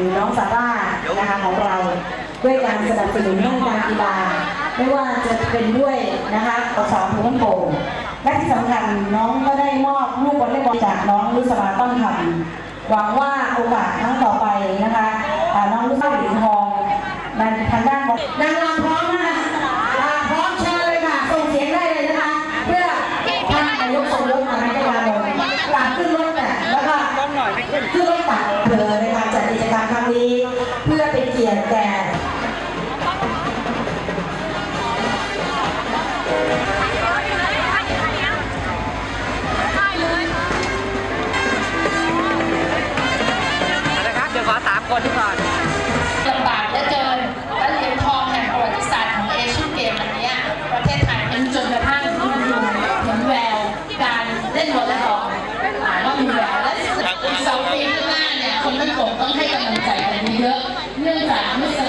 หรือน้องซาร่านะคะของเราด้วยการสนับสนุนด้านการกีฬาไม่ว่าจะเป็นด้วยนะคะกสอถุงโป่งและที่สำคัญน้องก็ได้มอบลูกวอลเลย์บอลจากน้องลุสมาต้อนคำหวังว่าโอกาสครั้งต่อไปนะคะน้องลุสมาหรือ เดี๋ยวขอสามคนก่อนลำบากเหลือเกินและเหรียญทองแห่งประวัติศาสตร์ของเอเชียนเกมอันเนี้ยประเทศไทยเป็นจนกระทั่งมันดูเห็นแววการเล่นวอลเลย์บอลอ่าว่ามีแววและอีกสองปีข้างหน้าเนี่ยคนทั้งโลกต้องให้กำลังใจกันเยอะเนื่องจากนุส